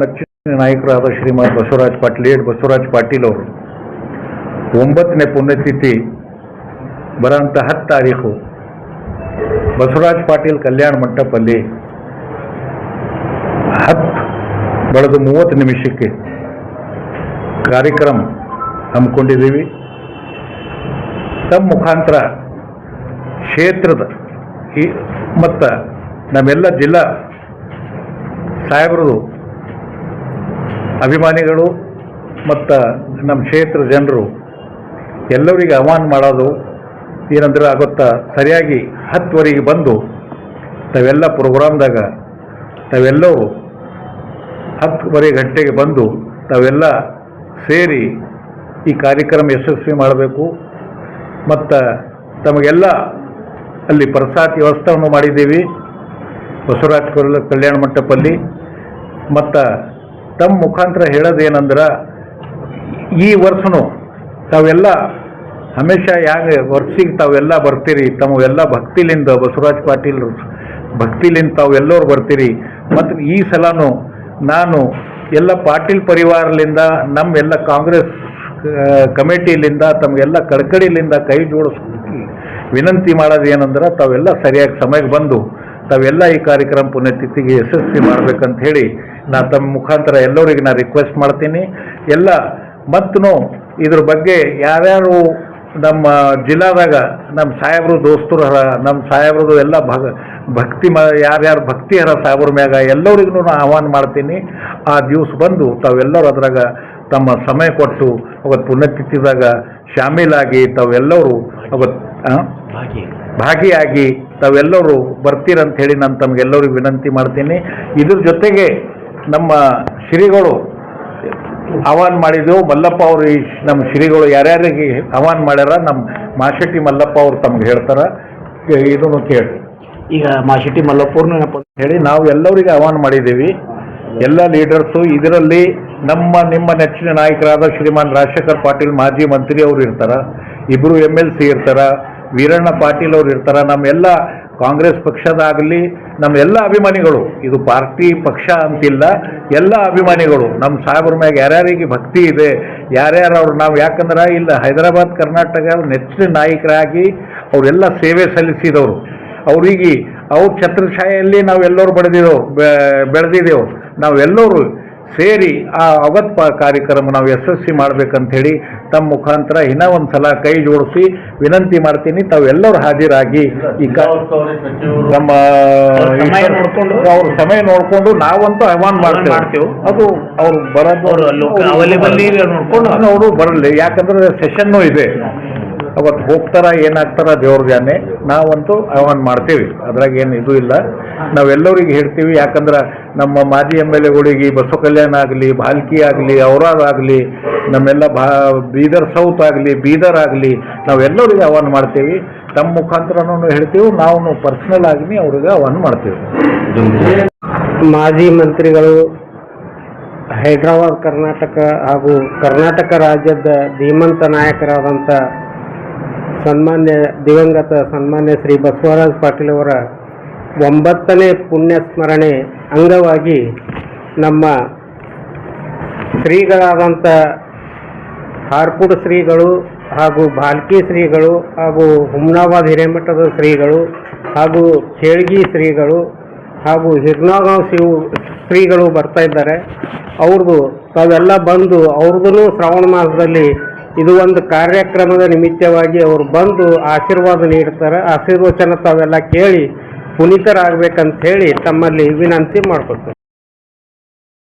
ನೆಚ್ಚಿನ ನಾಯಕರಾದ ಶ್ರೀಮಾನ್ ಬಸವರಾಜ್ ಪಾಟೀಲ್ ಏಡ್ ಬಸವರಾಜ್ ಪಾಟೀಲ್ ಅವರು ಒಂಬತ್ತನೇ ಪುಣ್ಯತಿಥಿ ಬರೋಂಥ ಹತ್ತು ತಾರೀಕು ಬಸವರಾಜ್ ಪಾಟೀಲ್ ಕಲ್ಯಾಣ ಮಂಟಪಲ್ಲಿ ಹತ್ತು ಬೆಳೆದು ಮೂವತ್ತು ನಿಮಿಷಕ್ಕೆ ಕಾರ್ಯಕ್ರಮ ಹಮ್ಮಿಕೊಂಡಿದ್ದೀವಿ. ತಮ್ಮ ಮುಖಾಂತರ ಕ್ಷೇತ್ರದ ಈ ಮತ್ತು ನಮ್ಮೆಲ್ಲ ಜಿಲ್ಲಾ ಸಾಹೇಬರದು ಅಭಿಮಾನಿಗಳು ಮತ್ತು ನಮ್ಮ ಕ್ಷೇತ್ರ ಜನರು ಎಲ್ಲರಿಗೆ ಆಹ್ವಾನ ಮಾಡೋದು ಏನಂದ್ರೆ ಆಗುತ್ತಾ ಸರಿಯಾಗಿ ಹತ್ತುವರೆಗೆ ಬಂದು ತಾವೆಲ್ಲ ಪ್ರೋಗ್ರಾಮ್ದಾಗ ತಾವೆಲ್ಲರೂ ಹತ್ತುವರೆ ಗಂಟೆಗೆ ಬಂದು ತಾವೆಲ್ಲ ಸೇರಿ ಈ ಕಾರ್ಯಕ್ರಮ ಯಶಸ್ವಿ ಮಾಡಬೇಕು. ಮತ್ತು ತಮಗೆಲ್ಲ ಅಲ್ಲಿ ಪ್ರಸಾದ ವ್ಯವಸ್ಥೆಯನ್ನು ಮಾಡಿದ್ದೀವಿ. ಬಸವರಾಜ್ ಕಲ್- ಕಲ್ಯಾಣ ಮಂಟಪಲ್ಲಿ. ಮತ್ತು ತಮ್ಮ ಮುಖಾಂತರ ಹೇಳೋದೇನೆಂದ್ರೆ ಈ ವರ್ಷನೂ ತಾವೆಲ್ಲ ಹಮೇಶ ಯಾಕೆ ವರ್ಷಿಗೆ ತಾವೆಲ್ಲ ಬರ್ತೀರಿ ತಮಗೆಲ್ಲ ಭಕ್ತಿಲಿಂದ ಬಸವರಾಜ್ ಪಾಟೀಲ್ ಭಕ್ತಿಲಿಂದ ತಾವೆಲ್ಲರೂ ಬರ್ತೀರಿ. ಮತ್ತು ಈ ಸಲನೂ ನಾನು ಎಲ್ಲ ಪಾಟೀಲ್ ಪರಿವಾರಲಿಂದ ನಮ್ಮೆಲ್ಲ ಕಾಂಗ್ರೆಸ್ ಆ, ಕಮಿಟಿಲಿಂದ ತಮಗೆಲ್ಲ ಕಡ್ಕಡಿಲಿಂದ ಕೈ ಜೋಡಿಸ್ ವಿನಂತಿ ಮಾಡೋದು ಏನಂದ್ರೆ ತಾವೆಲ್ಲ ಸರಿಯಾಗಿ ಸಮಯಕ್ಕೆ ಬಂದು ತಾವೆಲ್ಲ ಈ ಕಾರ್ಯಕ್ರಮ ಪುಣ್ಯತಿಥಿಗೆ ಯಶಸ್ವಿ ಮಾಡಬೇಕಂತ ಹೇಳಿ ನಾ ತಮ್ಮ ಮುಖಾಂತರ ಎಲ್ಲರಿಗೆ ನಾ ರಿಕ್ವೆಸ್ಟ್ ಮಾಡ್ತೀನಿ. ಎಲ್ಲ ಮತ್ತು ಇದ್ರ ಬಗ್ಗೆ ಯಾರ್ಯಾರು ನಮ್ಮ ಜಿಲ್ಲಾದಾಗ ನಮ್ಮ ಸಾಹೇಬರು ದೋಸ್ತರು ಹರ ನಮ್ಮ ಸಾಹೇಬ್ರದು ಎಲ್ಲ ಭಗ ಭಕ್ತಿ ಮ ಯಾರ್ಯಾರು ಭಕ್ತಿ ಹರ ಸಾಹೇಬ್ರ ಮ್ಯಾಗ ಎಲ್ಲರಿಗೂ ನಾನು ಆಹ್ವಾನ ಮಾಡ್ತೀನಿ. ಆ ದಿವಸ ಬಂದು ತಾವೆಲ್ಲರೂ ಅದ್ರಾಗ ತಮ್ಮ ಸಮಯ ಕೊಟ್ಟು ಅವತ್ತು ಪುಣ್ಯತಿಥಿದಾಗ ಶಾಮೀಲಾಗಿ ತಾವೆಲ್ಲರೂ ಅವತ್ತು? ಭಾಗಿಯಾಗಿ ತಾವೆಲ್ಲರೂ ಬರ್ತೀರಂತ ಹೇಳಿ ನಾನು ತಮಗೆಲ್ಲರಿಗೂ ವಿನಂತಿ ಮಾಡ್ತೀನಿ. ಇದ್ರ ಜೊತೆಗೆ ನಮ್ಮ ಶ್ರೀಗಳು ಆಹ್ವಾನ ಮಾಡಿದ್ದೆವು ಮಲ್ಲಪ್ಪ ಅವರು ಈ ನಮ್ಮ ಶ್ರೀಗಳು ಯಾರ್ಯಾರಿಗೆ ಆಹ್ವಾನ ಮಾಡ್ಯಾರ ನಮ್ಮ ಮಾಶೆಟ್ಟಿ ಮಲ್ಲಪ್ಪ ಅವ್ರು ತಮ್ಗೆ ಹೇಳ್ತಾರ. ಇದನ್ನು ಕೇಳಿ. ಈಗ ಮಾಶೆಟ್ಟಿ ಮಲ್ಲಪ್ಪವ್ರನ್ನ ಏನಪ್ಪ ಹೇಳಿ ನಾವು ಎಲ್ಲರಿಗೆ ಆಹ್ವಾನ ಮಾಡಿದ್ದೀವಿ. ಎಲ್ಲ ಲೀಡರ್ಸು ಇದರಲ್ಲಿ ನಮ್ಮ ನಿಮ್ಮ ನೆಚ್ಚಿನ ನಾಯಕರಾದ ಶ್ರೀಮಾನ್ ರಾಜಶೇಖರ್ ಪಾಟೀಲ್ ಮಾಜಿ ಮಂತ್ರಿ ಅವರು ಇರ್ತಾರ. ಇಬ್ಬರು ಎಂ ಎಲ್ ಸಿ ಇರ್ತಾರ. ವೀರಣ್ಣ ಪಾಟೀಲ್ ಅವರು ಇರ್ತಾರ. ನಮ್ಮೆಲ್ಲ ಕಾಂಗ್ರೆಸ್ ಪಕ್ಷದಾಗಲಿ ನಮ್ಮ ಎಲ್ಲ ಅಭಿಮಾನಿಗಳು, ಇದು ಪಾರ್ಟಿ ಪಕ್ಷ ಅಂತಿಲ್ಲ, ಎಲ್ಲ ಅಭಿಮಾನಿಗಳು, ನಮ್ಮ ಸಾಹೇಬ್ರ ಮ್ಯಾಗ ಯಾರ್ಯಾರಿಗೆ ಭಕ್ತಿ ಇದೆ, ಯಾರ್ಯಾರು ಅವ್ರು, ನಾವು ಯಾಕಂದ್ರೆ ಇಲ್ಲ ಹೈದರಾಬಾದ್, ಕರ್ನಾಟಕ ನೆಚ್ಚಿನ ನಾಯಕರಾಗಿ ಅವರೆಲ್ಲ ಸೇವೆ ಸಲ್ಲಿಸಿದವರು. ಅವರಿಗೆ ಅವ್ರ ಛತ್ರಛಾಯಲ್ಲಿ ನಾವೆಲ್ಲರೂ ಬೆಳೆದಿದ್ದೆವು ಬೆಳೆದಿದ್ದೆವು ನಾವೆಲ್ಲರೂ ಸೇರಿ ಆ ಅವತ್ ಕಾರ್ಯಕ್ರಮ ನಾವು ಯಶಸ್ವಿ ಮಾಡ್ಬೇಕಂತ ಹೇಳಿ ತಮ್ಮ ಮುಖಾಂತರ ಇನ್ನೂ ಒಂದು ಸಲ ಕೈ ಜೋಡಿಸಿ ವಿನಂತಿ ಮಾಡ್ತೀನಿ. ತಾವೆಲ್ಲರೂ ಹಾಜರಾಗಿ ಈ ನಮ್ಮ ಅವ್ರ ಸಮಯ ನೋಡ್ಕೊಂಡು? ಅವ್ರ ಸಮಯ ನೋಡಿಕೊಂಡು ನಾವಂತೂ ಆಹ್ವಾನ ಮಾಡ್ತೇವೆ. ಅದು ಅವ್ರು ಬರೋದು ಅವರು ಬರಲಿ. ಯಾಕಂದ್ರೆ ಸೆಷನ್ನು ಇದೆ. ಅವತ್ತು ಹೋಗ್ತಾರ ಏನಾಗ್ತಾರ ದೇವ್ರ ಜಾನೆ ನಾವಂತೂ ಆಹ್ವಾನ ಮಾಡ್ತೀವಿ. ಅದ್ರಾಗ ಏನು ಇದು ಇಲ್ಲ. ನಾವೆಲ್ಲರಿಗೆ ಹೇಳ್ತೀವಿ, ಯಾಕಂದ್ರೆ ನಮ್ಮ ಮಾಜಿ ಎಂ ಎಲ್ ಎಗಳಿಗೆ ಬಸವ ಕಲ್ಯಾಣ ಆಗಲಿ ಭಾಲ್ಕಿ ಆಗಲಿ ಆಗಲಿ, ನಮ್ಮೆಲ್ಲ ಭಾ ಬೀದರ್ ಸೌತ್ ಆಗಲಿ, ಬೀದರ್ ಆಗಲಿ, ನಾವೆಲ್ಲರಿಗೆ ಆಹ್ವಾನ ಮಾಡ್ತೀವಿ. ತಮ್ಮ ಮುಖಾಂತರನೂ ಹೇಳ್ತೀವಿ, ನಾವು ಪರ್ಸನಲ್ ಆಗಿ ಅವ್ರಿಗೆ ಆಹ್ವಾನ ಮಾಡ್ತೀವಿ. ಮಾಜಿ ಮಂತ್ರಿಗಳು ಹೈದರಾಬಾದ್ ಕರ್ನಾಟಕ ಹಾಗೂ ಕರ್ನಾಟಕ ರಾಜ್ಯದ ಧೀಮಂತ ನಾಯಕರಾದಂಥ ಸನ್ಮಾನ್ಯ ದಿವಂಗತ ಸನ್ಮಾನ್ಯ ಶ್ರೀ ಬಸವರಾಜ್ ಪಾಟೀಲ್ ಅವರ ಒಂಬತ್ತನೇ ಪುಣ್ಯ ಸ್ಮರಣೆ ಅಂಗವಾಗಿ ನಮ್ಮ ಶ್ರೀಗಳಾದಂಥ ಹಾರ್ಪುಡ್ ಶ್ರೀಗಳು ಹಾಗೂ ಭಾಲ್ಕಿ ಶ್ರೀಗಳು ಹಾಗೂ ಹುಮ್ನಾಬಾದ್ ಹಿರೇಮಠದ ಶ್ರೀಗಳು ಹಾಗೂ ಚೇಳ್ಗಿ ಶ್ರೀಗಳು ಹಾಗೂ ಹಿರ್ನಾಗಾಂವ್ ಶಿವ ಶ್ರೀಗಳು ಬರ್ತಾ ಇದ್ದಾರೆ. ಅವ್ರದ್ದು ತಾವೆಲ್ಲ ಬಂದು ಅವ್ರದ್ದು ಶ್ರಾವಣ ಮಾಸದಲ್ಲಿ ಇದು ಒಂದು ಕಾರ್ಯಕ್ರಮದ ನಿಮಿತ್ತವಾಗಿ ಅವರು ಬಂದು ಆಶೀರ್ವಾದ ನೀಡ್ತಾರೆ. ಆಶೀರ್ವಚನ ತಾವೆಲ್ಲ ಕೇಳಿ ಪುನೀತರಾಗಬೇಕಂತ ಹೇಳಿ ತಮ್ಮಲ್ಲಿ ವಿನಂತಿ ಮಾಡ್ಕೊಳ್ತಾರೆ